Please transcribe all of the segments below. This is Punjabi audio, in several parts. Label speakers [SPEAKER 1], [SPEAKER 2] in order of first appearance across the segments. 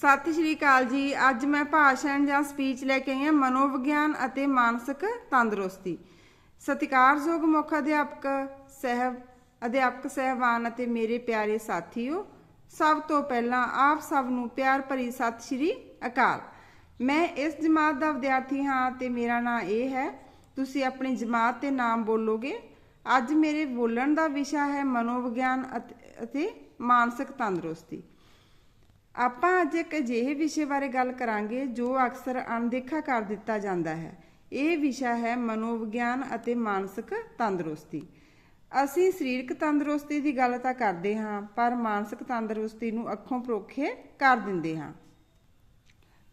[SPEAKER 1] ਸਤਿ ਸ਼੍ਰੀ ਅਕਾਲ ਜੀ। ਅੱਜ ਮੈਂ ਭਾਸ਼ਣ ਜਾਂ ਸਪੀਚ ਲੈ ਕੇ ਆਈ ਹਾਂ ਮਨੋਵਿਗਿਆਨ ਅਤੇ ਮਾਨਸਿਕ ਤੰਦਰੁਸਤੀ। ਸਤਿਕਾਰਯੋਗ ਮੁੱਖ ਅਧਿਆਪਕ ਸਹਿਬ ਅਧਿਆਪਕ ਸਹਿਬਾਨ ਅਤੇ ਮੇਰੇ ਪਿਆਰੇ ਸਾਥੀਓ, ਸਭ ਤੋਂ ਪਹਿਲਾਂ ਆਪ ਸਭ ਨੂੰ ਪਿਆਰ ਭਰੀ ਸਤਿ ਸ਼੍ਰੀ ਅਕਾਲ। ਮੈਂ ਇਸ ਜਮਾਤ ਦਾ ਵਿਦਿਆਰਥੀ ਹਾਂ ਤੇ ਮੇਰਾ ਨਾਮ ਇਹ ਹੈ, ਤੁਸੀਂ ਆਪਣੀ ਜਮਾਤ ਤੇ ਨਾਮ ਬੋਲੋਗੇ। ਅੱਜ ਮੇਰੇ ਬੋਲਣ ਦਾ ਵਿਸ਼ਾ ਹੈ ਮਨੋਵਿਗਿਆਨ ਅਤੇ- ਅਤੇ ਮਾਨਸਿਕ ਤੰਦਰੁਸਤੀ। ਆਪਾਂ ਅੱਜ ਇੱਕ ਅਜਿਹੇ ਵਿਸ਼ੇ ਬਾਰੇ ਗੱਲ ਕਰਾਂਗੇ ਜੋ ਅਕਸਰ ਅਣਦੇਖਾ ਕਰ ਦਿੱਤਾ ਜਾਂਦਾ ਹੈ। ਇਹ ਵਿਸ਼ਾ ਹੈ ਮਨੋਵਿਗਿਆਨ ਅਤੇ ਮਾਨਸਿਕ ਤੰਦਰੁਸਤੀ। ਅਸੀਂ ਸਰੀਰਕ ਤੰਦਰੁਸਤੀ ਦੀ ਗੱਲ ਤਾਂ ਕਰਦੇ ਹਾਂ, ਪਰ ਮਾਨਸਿਕ ਤੰਦਰੁਸਤੀ ਨੂੰ ਅੱਖੋਂ ਪਰੋਖੇ ਕਰ ਦਿੰਦੇ ਹਾਂ।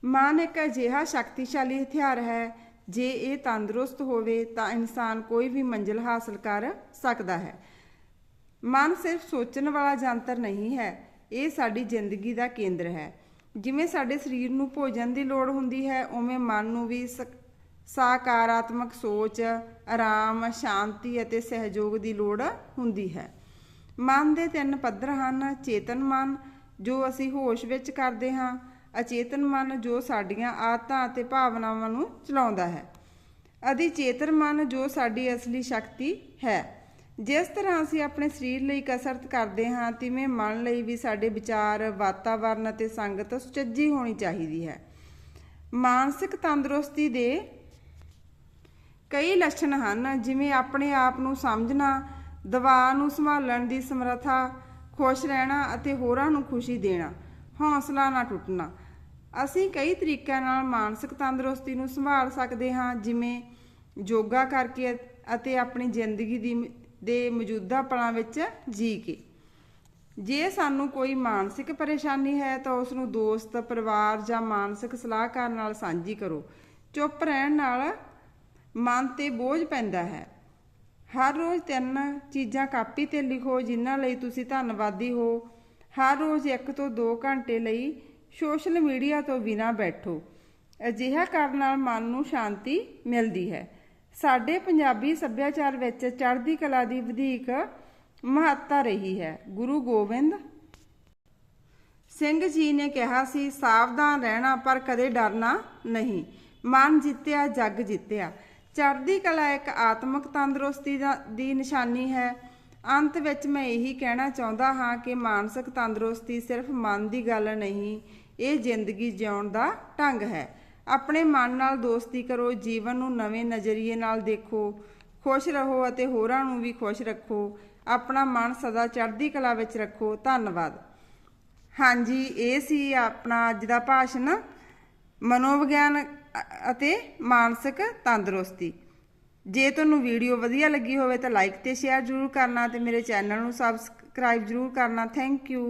[SPEAKER 1] ਮਨ ਇੱਕ ਅਜਿਹਾ ਸ਼ਕਤੀਸ਼ਾਲੀ ਹਥਿਆਰ ਹੈ, ਜੇ ਇਹ ਤੰਦਰੁਸਤ ਹੋਵੇ ਤਾਂ ਇਨਸਾਨ ਕੋਈ ਵੀ ਮੰਜ਼ਿਲ ਹਾਸਲ ਕਰ ਸਕਦਾ ਹੈ। ਮਨ ਸਿਰਫ ਸੋਚਣ ਵਾਲਾ ਜੰਤਰ ਨਹੀਂ ਹੈ ਇਹ ਸਾਡੀ ਜ਼ਿੰਦਗੀ ਦਾ ਕੇਂਦਰ ਹੈ। ਜਿਵੇਂ ਸਾਡੇ ਸਰੀਰ ਨੂੰ ਭੋਜਨ ਦੀ ਲੋੜ ਹੁੰਦੀ ਹੈ, ਉਵੇਂ ਮਨ ਨੂੰ ਵੀ ਸਕ- ਸਕਾਰਾਤਮਕ ਸੋਚ, ਆਰਾਮ, ਸ਼ਾਂਤੀ ਅਤੇ ਸਹਿਯੋਗ ਦੀ ਲੋੜ ਹੁੰਦੀ ਹੈ। ਮਨ ਦੇ ਤਿੰਨ ਪੱਧਰ ਹਨ, ਚੇਤਨ ਮਨ, ਜੋ ਅਸੀਂ ਹੋਸ਼ ਵਿੱਚ ਕਰਦੇ ਹਾਂ, ਅਚੇਤਨ ਮਨ, ਜੋ ਸਾਡੀਆਂ ਆਦਤਾਂ ਅਤੇ ਭਾਵਨਾਵਾਂ ਨੂੰ ਚਲਾਉਂਦਾ ਹੈ। ਅਧਿਚੇਤਨ ਮਨ, ਜੋ ਸਾਡੀ ਅਸਲੀ ਸ਼ਕਤੀ ਹੈ। ਜਿਸ ਤਰ੍ਹਾਂ ਅਸੀਂ ਆਪਣੇ ਸਰੀਰ ਲਈ ਕਸਰਤ ਕਰਦੇ ਹਾਂ, ਤਿਵੇਂ ਮਨ ਲਈ ਵੀ ਸਾਡੇ ਵਿਚਾਰ ਵਾਤਾਵਰਣ ਅਤੇ ਸੰਗਤ ਸੁਚੱਜੀ ਹੋਣੀ ਚਾਹੀਦੀ ਹੈ। ਮਾਨਸਿਕ ਤੰਦਰੁਸਤੀ ਦੇ ਕਈ ਲੱਛਣ ਹਨ, ਜਿਵੇਂ ਆਪਣੇ ਆਪ ਨੂੰ ਸਮਝਣਾ ਦਬਾਅ ਨੂੰ ਸੰਭਾਲਣ ਦੀ ਸਮਰੱਥਾ, ਖੁਸ਼ ਰਹਿਣਾ ਅਤੇ ਹੋਰਾਂ ਨੂੰ ਖੁਸ਼ੀ ਦੇਣਾ, ਹੌਸਲਾ ਨਾ ਟੁੱਟਣਾ। ਅਸੀਂ ਕਈ ਤਰੀਕਿਆਂ ਨਾਲ ਮਾਨਸਿਕ ਤੰਦਰੁਸਤੀ ਨੂੰ ਸੰਭਾਲ ਸਕਦੇ ਹਾਂ, ਜਿਵੇਂ ਯੋਗਾ ਕਰਕੇ ਅਤੇ ਆਪਣੀ ਜ਼ਿੰਦਗੀ ਦੀ ਦੇ ਮੌਜੂਦਾ ਪਲਾਂ ਵਿੱਚ ਜੀ ਕੇ। ਜੇ ਸਾਨੂੰ ਕੋਈ ਮਾਨਸਿਕ ਪਰੇਸ਼ਾਨੀ ਹੈ ਤਾਂ ਉਸ ਨੂੰ ਦੋਸਤ, ਪਰਿਵਾਰ ਜਾਂ ਮਾਨਸਿਕ ਸਲਾਹਕਾਰ ਨਾਲ ਸਾਂਝੀ ਕਰੋ। ਚੁੱਪ ਰਹਿਣ ਨਾਲ ਮਨ ਤੇ ਬੋਝ ਪੈਂਦਾ ਹੈ। ਹਰ ਰੋਜ਼ ਤਿੰਨ ਚੀਜ਼ਾਂ ਕਾਪੀ ਤੇ ਲਿਖੋ, ਜਿਨ੍ਹਾਂ ਲਈ ਤੁਸੀਂ ਧੰਨਵਾਦੀ ਹੋ। ਹਰ ਰੋਜ਼ 1 ਤੋਂ 2 ਘੰਟੇ ਲਈ ਸੋਸ਼ਲ ਮੀਡੀਆ ਤੋਂ ਬਿਨਾਂ ਬੈਠੋ। ਅਜਿਹਾ ਕਰਨ ਨਾਲ ਮਨ ਨੂੰ ਸ਼ਾਂਤੀ ਮਿਲਦੀ ਹੈ। ਸਾਡੇ ਪੰਜਾਬੀ ਸੱਭਿਆਚਾਰ ਵਿੱਚ ਚੜ੍ਹਦੀ ਕਲਾ ਦੀ ਵਧੇਕ ਮਹੱਤਤਾ ਰਹੀ ਹੈ। ਗੁਰੂ ਗੋਬਿੰਦ ਸਿੰਘ ਜੀ ਨੇ ਕਿਹਾ ਸੀ, ਸਾਵਧਾਨ ਰਹਿਣਾ, ਪਰ ਕਦੇ ਡਰਨਾ ਨਹੀਂ। ਮਨ ਜਿੱਤਿਆ, ਜੱਗ ਜਿੱਤਿਆ। ਚੜ੍ਹਦੀ ਕਲਾ ਇੱਕ ਆਤਮਿਕ ਤੰਦਰੁਸਤੀ ਦਾ- ਦੀ ਨਿਸ਼ਾਨੀ ਹੈ। ਅੰਤ ਵਿੱਚ ਮੈਂ ਇਹੀ ਕਹਿਣਾ ਚਾਹੁੰਦਾ ਹਾਂ ਕਿ ਮਾਨਸਿਕ ਤੰਦਰੁਸਤੀ ਸਿਰਫ ਮਨ ਦੀ ਗੱਲ ਨਹੀਂ, ਇਹ ਜ਼ਿੰਦਗੀ ਜਿਉਣ ਦਾ ਢੰਗ ਹੈ। ਆਪਣੇ ਮਨ ਨਾਲ ਦੋਸਤੀ ਕਰੋ, ਜੀਵਨ ਨੂੰ ਨਵੇਂ ਨਜ਼ਰੀਏ ਨਾਲ ਦੇਖੋ, ਖੁਸ਼ ਰਹੋ ਅਤੇ ਹੋਰਾਂ ਨੂੰ ਵੀ ਖੁਸ਼ ਰੱਖੋ। ਆਪਣਾ ਮਨ ਸਦਾ ਚੜ੍ਹਦੀ ਕਲਾ ਵਿੱਚ ਰੱਖੋ। ਧੰਨਵਾਦ। ਹਾਂਜੀ, ਇਹ ਸੀ ਆਪਣਾ ਅੱਜ ਦਾ ਭਾਸ਼ਣ। ਮਨੋਵਿਗਿਆਨ ਅਤੇ ਮਾਨਸਿਕ ਤੰਦਰੁਸਤੀ। ਜੇ ਤੁਹਾਨੂੰ ਵੀਡੀਓ ਵਧੀਆ ਲੱਗੀ ਹੋਵੇ ਤਾਂ ਲਾਈਕ ਤੇ ਸ਼ੇਅਰ ਜ਼ਰੂਰ ਕਰਨਾ ਤੇ ਮੇਰੇ ਚੈਨਲ ਨੂੰ ਸਬਸਕ੍ਰਾਈਬ ਜ਼ਰੂਰ ਕਰਨਾ। Thank you.